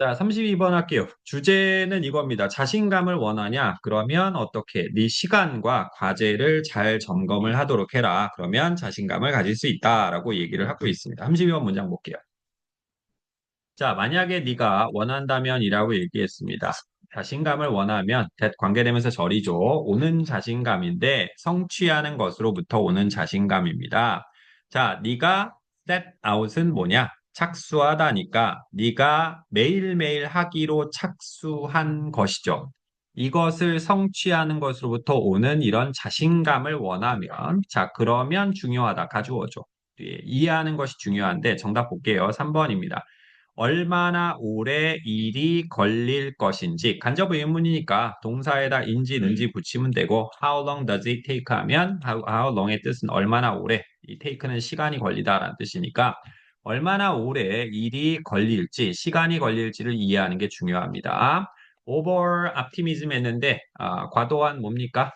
자, 32번 할게요. 주제는 이겁니다. 자신감을 원하냐? 그러면 어떻게? 네 시간과 과제를 잘 점검을 하도록 해라. 그러면 자신감을 가질 수 있다라고 얘기를 하고 있습니다. 32번 문장 볼게요. 자, 만약에 네가 원한다면이라고 얘기했습니다. 자신감을 원하면 관계되면서 절이죠. 오는 자신감인데 성취하는 것으로부터 오는 자신감입니다. 자, 네가 set out은 뭐냐? 착수하다니까 네가 매일매일 하기로 착수한 것이죠. 이것을 성취하는 것으로부터 오는 이런 자신감을 원하면 자, 그러면 중요하다. 가져오죠. 뒤에 이해하는 것이 중요한데 정답 볼게요. 3번입니다. 얼마나 오래 일이 걸릴 것인지 간접 의문이니까 동사에다 인지 는지 붙이면 되고 how long does it take 하면 how, how long의 뜻은 얼마나 오래 이 take는 시간이 걸리다라는 뜻이니까 얼마나 오래 일이 걸릴지 시간이 걸릴지를 이해하는 게 중요합니다. over optimism 했는데 아, 과도한 뭡니까?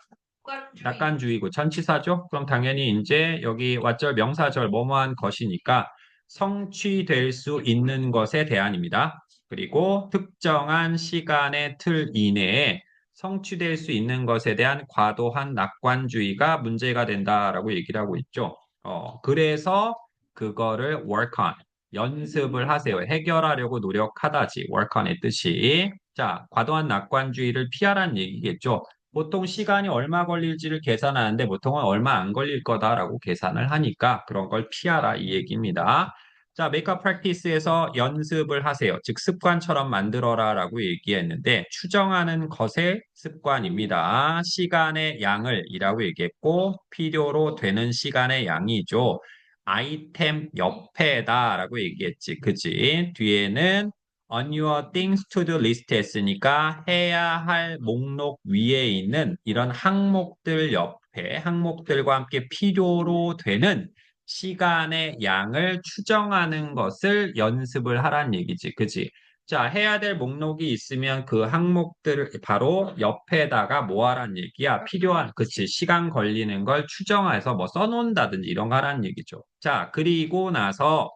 낙관주의고 전치사죠? 그럼 당연히 이제 여기 왓절 명사절 뭐뭐한 것이니까 성취될 수 있는 것에 대한입니다. 그리고 특정한 시간의 틀 이내에 성취될 수 있는 것에 대한 과도한 낙관주의가 문제가 된다라고 얘기를 하고 있죠. 어, 그래서 그거를 work on, 연습을 하세요. 해결하려고 노력하다지, work on의 뜻이. 자, 과도한 낙관주의를 피하라는 얘기겠죠. 보통 시간이 얼마 걸릴지를 계산하는데 보통은 얼마 안 걸릴 거다라고 계산을 하니까 그런 걸 피하라 이 얘기입니다. 자, 메이크업 프랙티스에서 연습을 하세요. 즉 습관처럼 만들어라 라고 얘기했는데 추정하는 것의 습관입니다. 시간의 양을 이라고 얘기했고 필요로 되는 시간의 양이죠. 아이템 옆에다 라고 얘기했지. 그치? 뒤에는 on your things to do list 했으니까 해야 할 목록 위에 있는 이런 항목들 옆에 항목들과 함께 필요로 되는 시간의 양을 추정하는 것을 연습을 하란 얘기지. 그지? 자, 해야 될 목록이 있으면 그 항목들을 바로 옆에다가 뭐 하란 얘기야? 필요한, 그치. 시간 걸리는 걸 추정해서 뭐 써놓는다든지 이런 거 하란 얘기죠. 자, 그리고 나서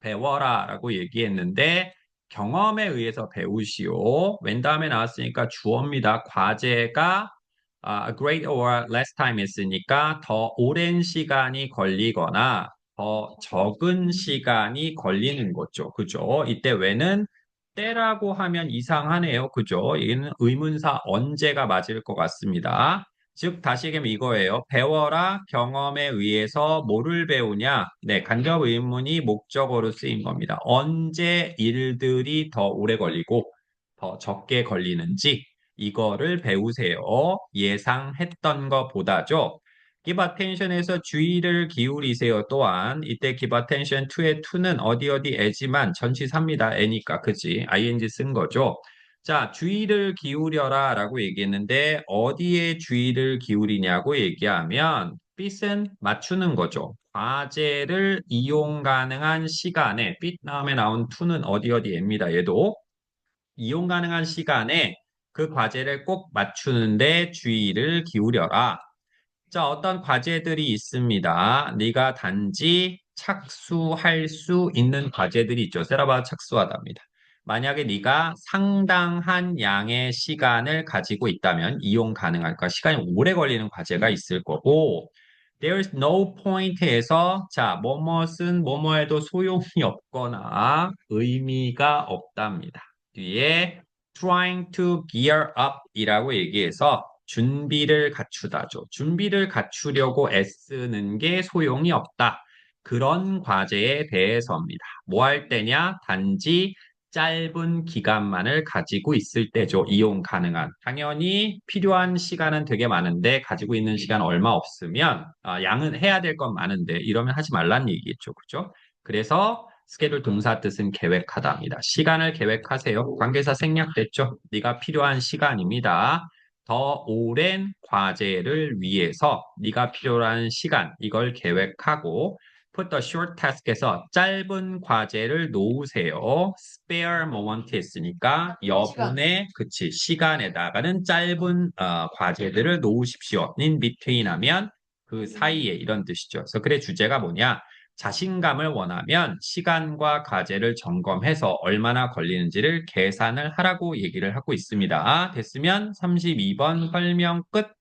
배워라 라고 얘기했는데 경험에 의해서 배우시오. 웬 다음에 나왔으니까 주어입니다. 과제가 아, great or less time 했으니까 더 오랜 시간이 걸리거나 더 적은 시간이 걸리는 거죠. 그죠? 이때 왜는 때라고 하면 이상하네요. 그죠? 이는 의문사 언제가 맞을 것 같습니다. 즉 다시 얘기하면 이거예요. 배워라 경험에 의해서 뭐를 배우냐? 네, 간접 의문이 목적어로 쓰인 겁니다. 언제 일들이 더 오래 걸리고 더 적게 걸리는지 이거를 배우세요. 예상했던 것보다죠. Give attention에서 주의를 기울이세요. 또한 이때 give attention to의 to는 어디 어디 에지만 전치사입니다. 애니까 그지? ing 쓴 거죠. 자, 주의를 기울여라 라고 얘기했는데 어디에 주의를 기울이냐고 얘기하면 빛은 맞추는 거죠. 과제를 이용 가능한 시간에 빛 다음에 나온 to는 어디 어디입니다. 얘도 이용 가능한 시간에 그 과제를 꼭 맞추는데 주의를 기울여라. 자, 어떤 과제들이 있습니다. 네가 단지 착수할 수 있는 과제들이 있죠. 세라바 착수하답니다. 만약에 네가 상당한 양의 시간을 가지고 있다면 이용 가능할까? 시간이 오래 걸리는 과제가 있을 거고 There is no point에서 자, 뭐뭇은 뭐뭐에도 소용이 없거나 의미가 없답니다. 뒤에 trying to gear up 이라고 얘기해서 준비를 갖추다죠. 준비를 갖추려고 애쓰는 게 소용이 없다. 그런 과제에 대해서입니다. 뭐 할 때냐? 단지 짧은 기간만을 가지고 있을 때죠. 이용 가능한. 당연히 필요한 시간은 되게 많은데 가지고 있는 시간 얼마 없으면 아, 양은 해야 될 건 많은데 이러면 하지 말란 얘기겠죠. 그죠? 그래서 스케줄 동사 뜻은 계획하다입니다. 시간을 계획하세요. 관계사 생략됐죠? 네가 필요한 시간입니다. 더 오랜 과제를 위해서 네가 필요한 시간 이걸 계획하고 put the short task에서 짧은 과제를 놓으세요. spare moment 했으니까 여분의 그치 시간에다가는 짧은 어, 과제들을 놓으십시오. in between 하면 그 사이에 이런 뜻이죠. 그래서 그래 주제가 뭐냐? 자신감을 원하면 시간과 과제를 점검해서 얼마나 걸리는지를 계산을 하라고 얘기를 하고 있습니다. 됐으면 32번 설명 끝.